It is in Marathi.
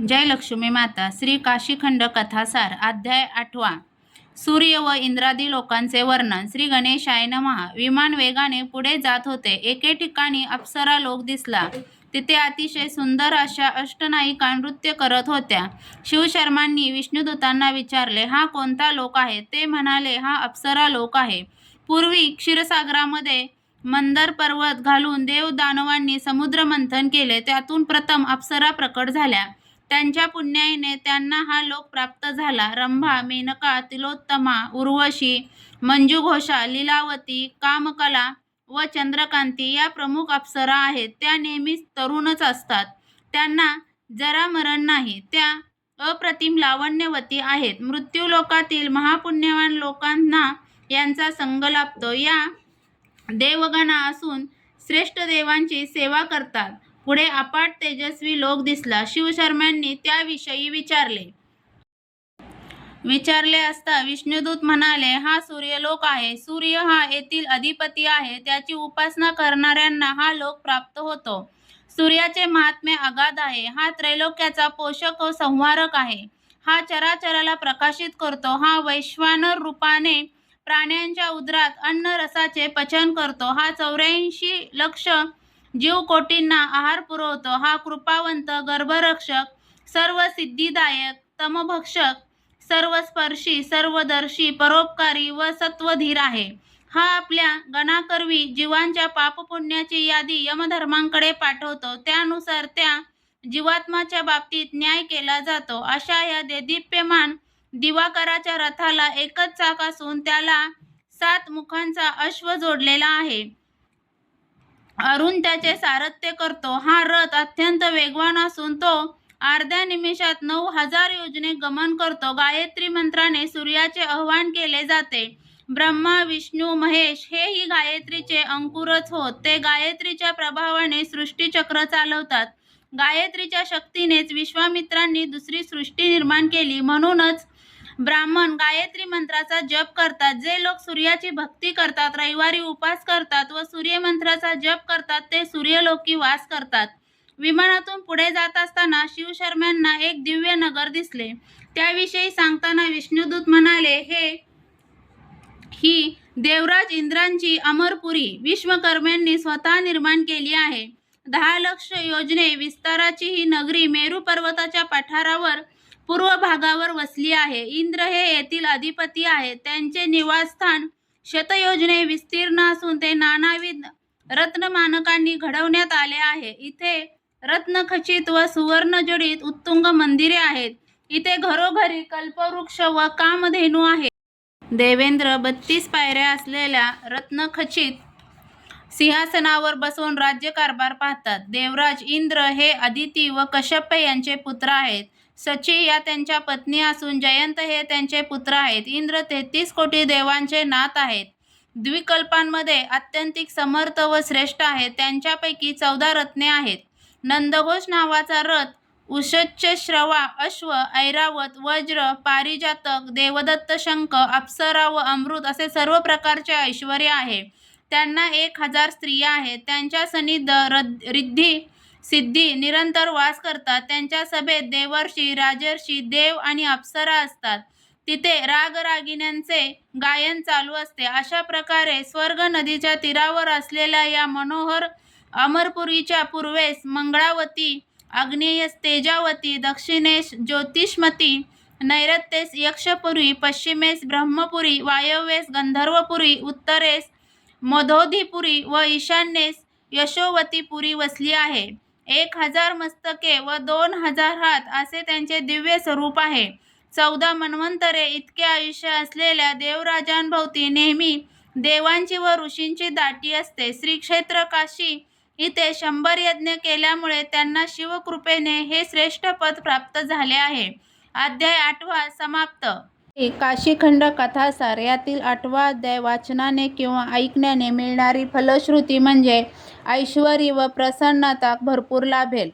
जय लक्ष्मी माता श्री काशीखंड कथासार अध्याय आठवा. सूर्य व इंद्रादी लोकांचे वर्णन. श्री गणेशाय नमहा विमान वेगाने पुढे जात होते. एके ठिकाणी अप्सरा लोक दिसला. तिथे अतिशय सुंदर अशा अष्टनायिका नृत्य करत होत्या. शिवशर्मांनी विष्णुदूतांना विचारले हा कोणता लोक आहे? ते म्हणाले हा अप्सरा लोक आहे. पूर्वी क्षीरसागरामध्ये मंदर पर्वत घालून देव दानवांनी समुद्र मंथन केले. त्यातून प्रथम अप्सरा प्रकट झाल्या. त्यांच्या पुण्याईने त्यांना हा लोक प्राप्त झाला. रंभा मेनका तिलोत्तमा उर्वशी मंजुघोषा लीलावती कामकला व चंद्रकांती या प्रमुख अप्सरा आहेत. त्या नेहमीच तरुणच असतात. त्यांना जरा मरण नाही त्या अप्रतिम लावण्यवती आहेत. मृत्यूलोकातील महापुण्यवान लोकांना यांचा संग लाभतो. या देवगणा असून श्रेष्ठ देवांची सेवा करतात. पुढे अपाट तेजस्वी लोक दिसला. शिवशर्म्यांनी त्याविषयी विचारले. विचारले असता विष्णुदूत म्हणाले हा सूर्यलोक आहे. सूर्य हा येथील अधिपती आहे. त्याची उपासना करणाऱ्यांना हा लोक प्राप्त होतो. सूर्याचे महात्म्य अगाध आहे. हा त्रैलोक्याचा पोषक व संहारक आहे. हा चराचराला प्रकाशित करतो. हा वैश्वानर रूपाने प्राण्यांच्या उदरात अन्न रसाचे पचन करतो. हा चौऱ्याऐंशी लक्ष जीवकोटींना आहार पुरवतो. हा कृपावंत गर्भरक्षक सर्व सिद्धिदायक तमभक्षक सर्वस्पर्शी सर्वदर्शी परोपकारी व सत्वधीर आहे. हा आपल्या गणाकरवी जीवांच्या पापपुण्याची यादी यमधर्मांकडे पाठवतो. त्यानुसार त्या जीवात्माच्या बाबतीत न्याय केला जातो. अशा या देदीप्यमान दिवाकराच्या रथाला एकच चाक असून त्याला सात मुखांचा अश्व जोडलेला आहे. अरुण त्याचे सारथ्य करतो. हा रथ अत्यंत वेगवान असून तो अर्ध्या निमिषात नऊ हजार योजने गमन करतो. गायत्री मंत्राने सूर्याचे आव्हान केले जाते. ब्रह्मा विष्णू महेश हे ही गायत्रीचे अंकुरच होत. ते गायत्रीच्या प्रभावाने सृष्टीचक्र चालवतात. गायत्रीच्या शक्तीनेच विश्वामित्रांनी दुसरी सृष्टी निर्माण केली. म्हणूनच ब्राह्मण गायत्री मंत्राचा जप करतात. जे लोक सूर्याची भक्ती करतात रविवारी उपास करतात व सूर्यमंत्राचा जप करतात ते सूर्यलोकी वास करतात. विमानातून पुढे जात असताना शिवशर्म्यांना एक दिव्य नगर दिसले. त्याविषयी सांगताना विष्णुदूत म्हणाले हे ही देवराज इंद्रांची अमरपुरी विश्वकर्म्यांनी स्वतः निर्माण केली आहे. दहा लक्ष योजने विस्ताराची ही नगरी मेरू पर्वताच्या पठारावर पूर्व भागावर वसली आहे. इंद्र हे येथील अधिपती आहेत त्यांचे निवासस्थान शतयोजने विस्तीर्ण असून ते नानाविध रत्नमानकांनी घडवण्यात आले आहे. इथे रत्नखचित व सुवर्णजडित उत्तुंग मंदिरे आहेत. इथे घरोघरी कल्पवृक्ष व कामधेनू आहे. देवेंद्र बत्तीस पायऱ्या असलेल्या रत्नखचित सिंहासनावर बसून राज्यकारभार पाहतात. देवराज इंद्र हे अदिती व कश्यप यांचे पुत्र आहेत. सची या त्यांच्या पत्नी असून जयंत हे त्यांचे पुत्र आहेत. इंद्र तेहतीस कोटी देवांचे नाथ आहेत. द्विकल्पांमध्ये अत्यंतिक समर्थ व श्रेष्ठ आहेत. त्यांच्यापैकी चौदा रत्ने आहेत. नंदघोष नावाचा रथ उशच्च श्रवा अश्व ऐरावत वज्र पारिजातक देवदत्त शंख अप्सरा व अमृत असे सर्व प्रकारचे ऐश्वर आहे. त्यांना एक हजार स्त्रिया आहेत. त्यांच्या सनिध रद रिद्धी सिद्धी निरंतर वास करतात. त्यांच्या सभेत देवर्षी राजर्षी देव आणि अप्सरा असतात. तिथे रागरागिण्यांचे गायन चालू असते. अशा प्रकारे स्वर्ग नदीच्या तीरावर असलेल्या या मनोहर अमरपुरीच्या पूर्वेस मंगळावती आग्नेयस तेजावती दक्षिणेस ज्योतिष्मती नैऋत्येस यक्षपुरी पश्चिमेस ब्रह्मपुरी वायव्येस गंधर्वपुरी उत्तरेस मधोधीपुरी व ईशान्येस यशोवतीपुरी वसली आहे. एक हजार मस्तके व दोन हजार हात असे त्यांचे दिव्य स्वरूप आहे. चौदा मन्वंतरे इतके आयुष्य असलेल्या देवराजांभोवती नेहमी देवांची व ऋषींची दाटी असते. श्री क्षेत्र काशी इथे शंभर यज्ञ केल्यामुळे त्यांना शिवकृपेने हे श्रेष्ठ पद प्राप्त झाले आहे. अध्याय आठवा समाप्त. काशीखंड कथासार यातील आठवा अध्याय वाचनाने किंवा ऐकण्याने मिळणारी फलश्रुती म्हणजे ऐश्वरी व प्रसन्नता भरपूर लाभेल.